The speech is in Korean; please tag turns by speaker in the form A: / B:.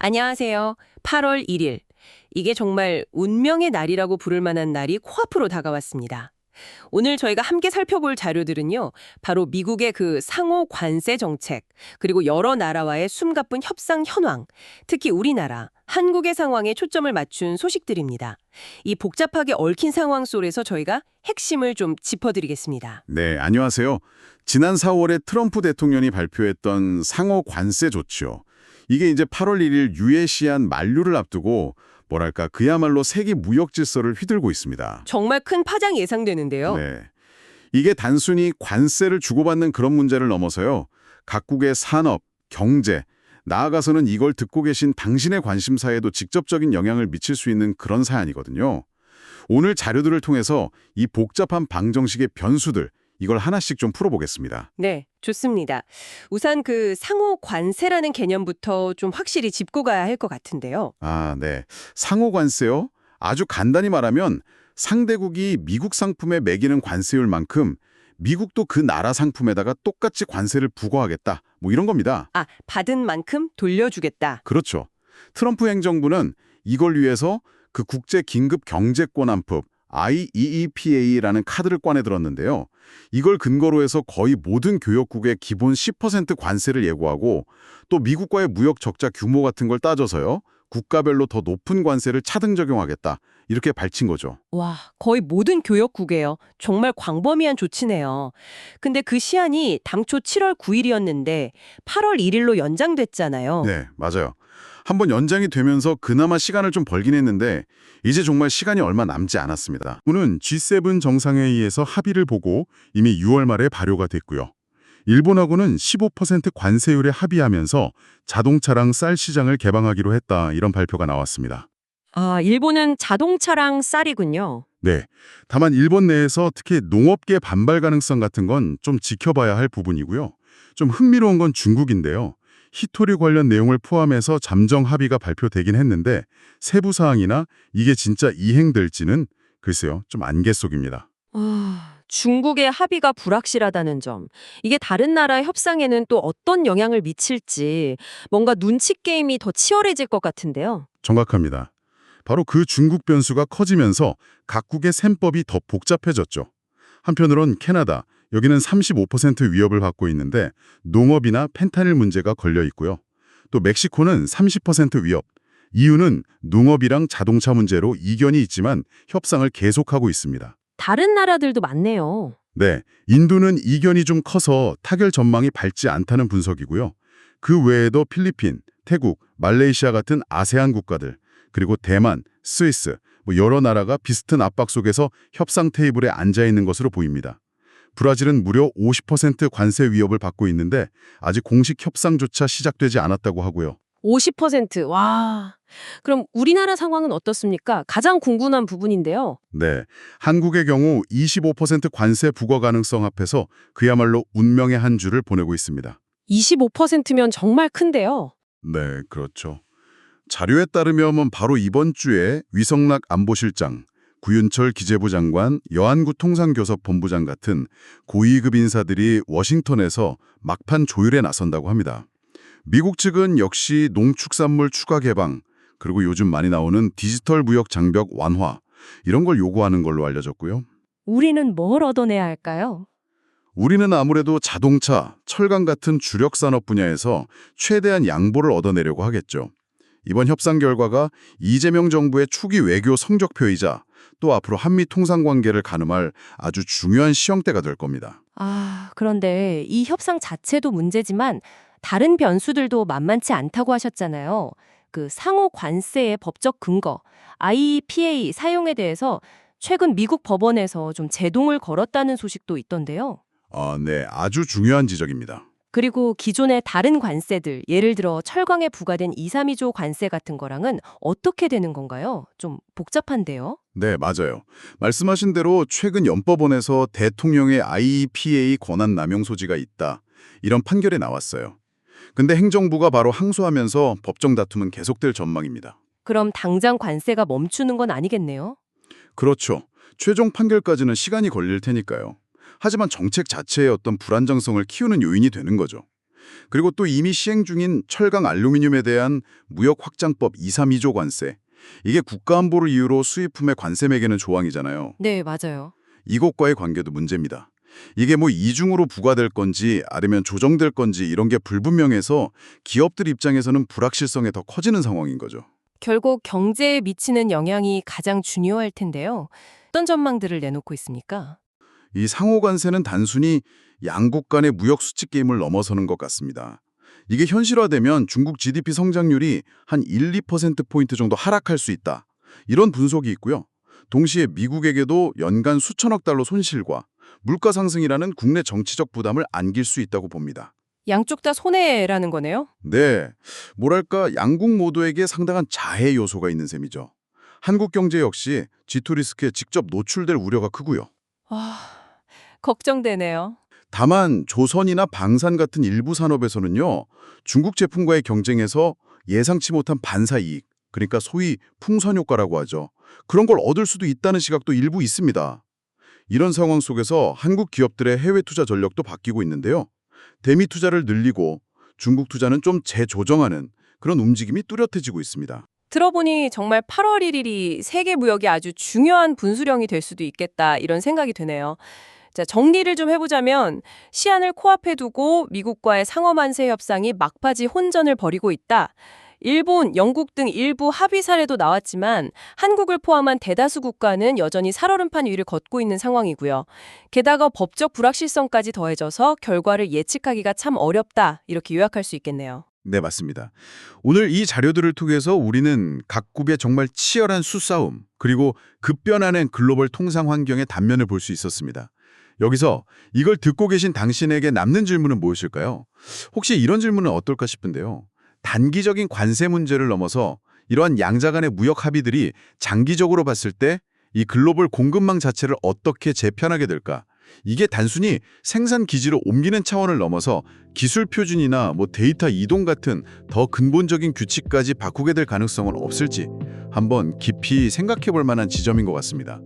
A: 안녕하세요. 8월 1일. 이게 정말 운명의 날이라고 부를 만한 날이 코앞으로 다가왔습니다. 오늘 저희가 함께 살펴볼 자료들은요. 바로 미국의 그 상호 관세 정책, 그리고 여러 나라와의 숨가쁜 협상 현황, 특히 우리나라, 한국의 상황에 초점을 맞춘 소식들입니다. 이 복잡하게 얽힌 상황 속에서 저희가 핵심을 좀 짚어드리겠습니다.
B: 네, 안녕하세요. 지난 4월에 트럼프 대통령이 발표했던 상호 관세 조치요. 이게 이제 8월 1일 유에시안 만류를 앞두고 뭐랄까 그야말로 세계 무역 질서를 휘둘고 있습니다.
A: 정말 큰 파장 예상되는데요.
B: 네. 이게 단순히 관세를 주고받는 그런 문제를 넘어서요. 각국의 산업, 경제, 나아가서는 이걸 듣고 계신 당신의 관심사에도 직접적인 영향을 미칠 수 있는 그런 사안이거든요. 오늘 자료들을 통해서 이 복잡한 방정식의 변수들, 이걸 하나씩 좀 풀어보겠습니다.
A: 네, 좋습니다. 우선 그 상호 관세라는 개념부터 좀 확실히 짚고 가야 할 것 같은데요.
B: 아, 네. 상호 관세요? 아주 간단히 말하면 상대국이 미국 상품에 매기는 관세율만큼 미국도 그 나라 상품에다가 똑같이 관세를 부과하겠다. 뭐 이런 겁니다.
A: 아, 받은 만큼 돌려주겠다.
B: 그렇죠. 트럼프 행정부는 이걸 위해서 그 국제 긴급 경제 권한법 IEEPA라는 카드를 꺼내 들었는데요. 이걸 근거로 해서 거의 모든 교역국에 기본 10% 관세를 예고하고 또 미국과의 무역 적자 규모 같은 걸 따져서요. 국가별로 더 높은 관세를 차등 적용하겠다. 이렇게 밝힌 거죠.
A: 와, 거의 모든 교역국이에요. 정말 광범위한 조치네요. 근데 그 시한이 당초 7월 9일이었는데 8월 1일로 연장됐잖아요.
B: 네, 맞아요. 한번 연장이 되면서 그나마 시간을 좀 벌긴 했는데 이제 정말 시간이 얼마 남지 않았습니다. 오는 G7 정상회의에서 합의를 보고 이미 6월 말에 발효가 됐고요. 일본하고는 15% 관세율에 합의하면서 자동차랑 쌀 시장을 개방하기로 했다 이런 발표가 나왔습니다.
A: 아, 일본은 자동차랑 쌀이군요.
B: 네. 다만 일본 내에서 특히 농업계 반발 가능성 같은 건 좀 지켜봐야 할 부분이고요. 좀 흥미로운 건 중국인데요. 히토리 관련 내용을 포함해서 잠정 합의가 발표되긴 했는데 세부 사항이나 이게 진짜 이행될지는 글쎄요. 좀 안개 속입니다.
A: 아, 중국의 합의가 불확실하다는 점. 이게 다른 나라의 협상에는 또 어떤 영향을 미칠지 뭔가 눈치 게임이 더 치열해질 것 같은데요.
B: 정확합니다. 바로 그 중국 변수가 커지면서 각국의 셈법이 더 복잡해졌죠. 한편으론 캐나다, 여기는 35% 위협을 받고 있는데 농업이나 펜타닐 문제가 걸려 있고요. 또 멕시코는 30% 위협. 이유는 농업이랑 자동차 문제로 이견이 있지만 협상을 계속하고 있습니다.
A: 다른 나라들도 많네요.
B: 네, 인도는 이견이 좀 커서 타결 전망이 밝지 않다는 분석이고요. 그 외에도 필리핀, 태국, 말레이시아 같은 아세안 국가들, 그리고 대만, 스위스, 뭐 여러 나라가 비슷한 압박 속에서 협상 테이블에 앉아 있는 것으로 보입니다. 브라질은 무려 50% 관세 위협을 받고 있는데 아직 공식 협상조차 시작되지 않았다고 하고요.
A: 50%. 와. 그럼 우리나라 상황은 어떻습니까? 가장 궁금한 부분인데요.
B: 네, 한국의 경우 25% 관세 부과 가능성 앞에서 그야말로 운명의 한 주를 보내고 있습니다.
A: 25%면 정말 큰데요.
B: 네, 그렇죠. 자료에 따르면 바로 이번 주에 위성락 안보실장, 구윤철 기재부 장관, 여한구 통상교섭 본부장 같은 고위급 인사들이 워싱턴에서 막판 조율에 나선다고 합니다. 미국 측은 역시 농축산물 추가 개방, 그리고 요즘 많이 나오는 디지털 무역 장벽 완화, 이런 걸 요구하는 걸로 알려졌고요.
A: 우리는 뭘 얻어내야 할까요?
B: 우리는 아무래도 자동차, 철강 같은 주력 산업 분야에서 최대한 양보를 얻어내려고 하겠죠. 이번 협상 결과가 이재명 정부의 초기 외교 성적표이자 또 앞으로 한미 통상 관계를 가늠할 아주 중요한 시험대가 될 겁니다.
C: 아, 그런데 이 협상 자체도 문제지만 다른 변수들도 만만치 않다고 하셨잖아요. 그 상호 관세의 법적 근거, IEPA 사용에 대해서 최근 미국 법원에서 좀 제동을 걸었다는 소식도 있던데요.
B: 아, 네, 아주 중요한 지적입니다.
C: 그리고 기존의 다른 관세들, 예를 들어 철강에 부과된 2, 3, 2조 관세 같은 거랑은 어떻게 되는 건가요? 좀 복잡한데요?
B: 네, 맞아요. 말씀하신 대로 최근 연법원에서 대통령의 IEPA 권한 남용 소지가 있다. 이런 판결이 나왔어요. 근데 행정부가 바로 항소하면서 법정 다툼은 계속될 전망입니다.
C: 그럼 당장 관세가 멈추는 건 아니겠네요?
B: 그렇죠. 최종 판결까지는 시간이 걸릴 테니까요. 하지만 정책 자체의 어떤 불안정성을 키우는 요인이 되는 거죠. 그리고 또 이미 시행 중인 철강 알루미늄에 대한 무역 확장법 232조 관세. 이게 국가안보를 이유로 수입품의 관세 매기는 조항이잖아요.
A: 네, 맞아요.
B: 이것과의 관계도 문제입니다. 이게 뭐 이중으로 부과될 건지 아니면 조정될 건지 이런 게 불분명해서 기업들 입장에서는 불확실성이 더 커지는 상황인 거죠.
A: 결국 경제에 미치는 영향이 가장 중요할 텐데요. 어떤 전망들을 내놓고 있습니까?
B: 이 상호 관세는 단순히 양국 간의 무역 수칙 게임을 넘어서는 것 같습니다. 이게 현실화되면 중국 GDP 성장률이 한 1, 2%포인트 정도 하락할 수 있다. 이런 분석이 있고요. 동시에 미국에게도 연간 수천억 달러 손실과 물가 상승이라는 국내 정치적 부담을 안길 수 있다고 봅니다.
A: 양쪽 다 손해라는 거네요.
B: 네, 뭐랄까 양국 모두에게 상당한 자해 요소가 있는 셈이죠. 한국 경제 역시 G2 리스크에 직접 노출될 우려가 크고요.
A: 와, 걱정되네요.
B: 다만 조선이나 방산 같은 일부 산업에서는요. 중국 제품과의 경쟁에서 예상치 못한 반사 이익, 그러니까 소위 풍선 효과라고 하죠. 그런 걸 얻을 수도 있다는 시각도 일부 있습니다. 이런 상황 속에서 한국 기업들의 해외 투자 전력도 바뀌고 있는데요. 대미 투자를 늘리고 중국 투자는 좀 재조정하는 그런 움직임이 뚜렷해지고 있습니다.
A: 들어보니 정말 8월 1일이 세계 무역이 아주 중요한 분수령이 될 수도 있겠다 이런 생각이 드네요. 자, 정리를 좀 해보자면 시안을 코앞에 두고 미국과의 상어만세 협상이 막바지 혼전을 벌이고 있다. 일본, 영국 등 일부 합의 사례도 나왔지만 한국을 포함한 대다수 국가는 여전히 살얼음판 위를 걷고 있는 상황이고요. 게다가 법적 불확실성까지 더해져서 결과를 예측하기가 참 어렵다 이렇게 요약할 수 있겠네요.
B: 네, 맞습니다. 오늘 이 자료들을 통해서 우리는 각국의 정말 치열한 수싸움, 그리고 급변하는 글로벌 통상 환경의 단면을 볼 수 있었습니다. 여기서 이걸 듣고 계신 당신에게 남는 질문은 무엇일까요? 혹시 이런 질문은 어떨까 싶은데요. 단기적인 관세 문제를 넘어서 이러한 양자 간의 무역 합의들이 장기적으로 봤을 때 이 글로벌 공급망 자체를 어떻게 재편하게 될까? 이게 단순히 생산 기지로 옮기는 차원을 넘어서 기술 표준이나 뭐 데이터 이동 같은 더 근본적인 규칙까지 바꾸게 될 가능성은 없을지 한번 깊이 생각해 볼 만한 지점인 것 같습니다.